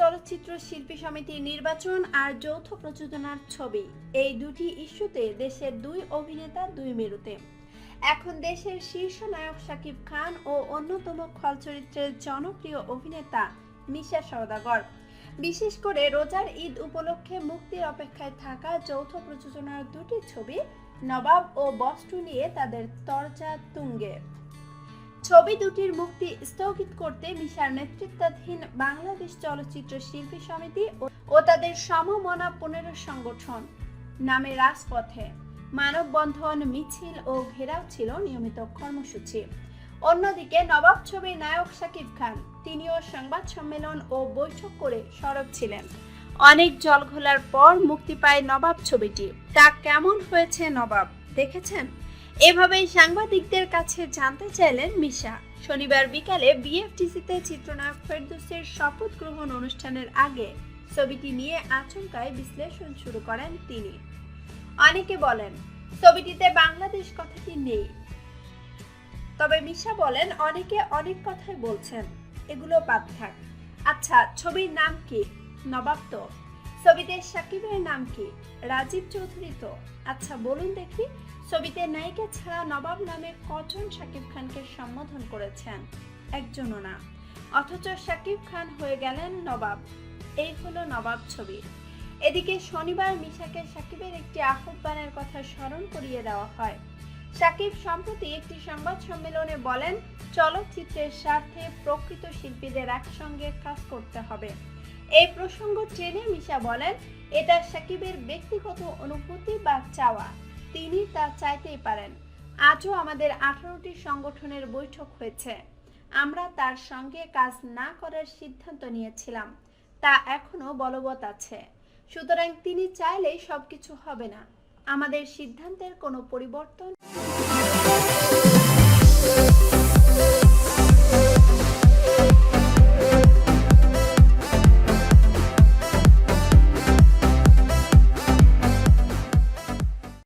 চলচ্চিত্র শিল্পী সমিতির নির্বাচন আর যৌথ ছবি। এই দুটি ইস্যুতে দেশের দুই অভিনেতা, দুই মেরুতে। এখন দেশের শীর্ষ নায়ক শাকিব খান ও অন্যতম খল চরিত্রের জনপ্রিয় অভিনেতা মিশা সওদাগর। বিশেষ করে রোজার ঈদ উপলক্ষে মুক্তির অপেক্ষায় থাকা যৌথ প্রযোজনার দুটি ছবি নবাব ও বস্টু নিয়ে তাদের তরজা তুঙ্গে। ছবি দুটির মুক্তি স্থগিত করতে মিশার নেতৃত্বাধীন বাংলাদেশ চলচ্চিত্র শিল্পী সমিতি ও তাদের সমমনা পনেরো সংগঠন নামে রাজপথে মানববন্ধন, মিছিল ও ঘেরাও ছিল নিয়মিত কর্মসূচি। অন্যদিকে নবাব ছবির নায়ক শাকিব খান, তিনিও সংবাদ সম্মেলন ও বৈঠক করে সরব ছিলেন। অনেক জল ঘোলার পর মুক্তি পায় নবাব ছবিটি। তা কেমন হয়েছে নবাব? দেখেছেন? এভাবেই সাংবাদিকদের কাছে জানতে চাইলেন মিশা। শনিবার বিকালে বিএফটিসিতে চিত্রনায়ক ফেরদৌসের শপথ গ্রহণ অনুষ্ঠানের আগে ছবিটি নিয়ে আচমকায় বিশ্লেষণ শুরু করেন তিনি। অনেকে বলেন, ছবিটিতে বাংলাদেশ কথাটি নেই। তবে মিশা বলেন, অনেকে অনেক কথাই বলছেন। এগুলো বাদ থাক। আচ্ছা ছবির নাম কি? নবাব তো। ছবিতে সাকিবের নাম কি? রাজীব চৌধুরী তো। আচ্ছা বলুন দেখি, ছবিতে নায়িকা ছাড়া নবাব নামে কজন শাকিব খানকে সম্বোধন করেছেন? একজনও না। অথচ শাকিব খান হয়ে গেলেন নবাব। এই হলো নবাব ছবি। এদিকে শনিবার মিশাকে সাকিবের একটি আহ্বানের কথা স্মরণ করিয়ে দেওয়া হয়। সাকিব সম্প্রতি একটি সংবাদ সম্মেলনে বলেন, চলচ্চিত্রের স্বার্থে প্রকৃত শিল্পীদের একসঙ্গে কাজ করতে হবে। এই প্রসঙ্গ টেনে মিশা বলেন, এটা সাকিবের ব্যক্তিগত অনুভূতি বা চাওয়া। তিনি তা চাইতেই পারেন। আজও আমাদের আঠারোটি সংগঠনের বৈঠক হয়েছে। আমরা তার সঙ্গে কাজ না করার সিদ্ধান্ত নিয়েছিলাম। তা এখনও বলবৎ আছে। সুতরাং তিনি চাইলেই সবকিছু হবে না। আমাদের সিদ্ধান্তের কোনো পরিবর্তন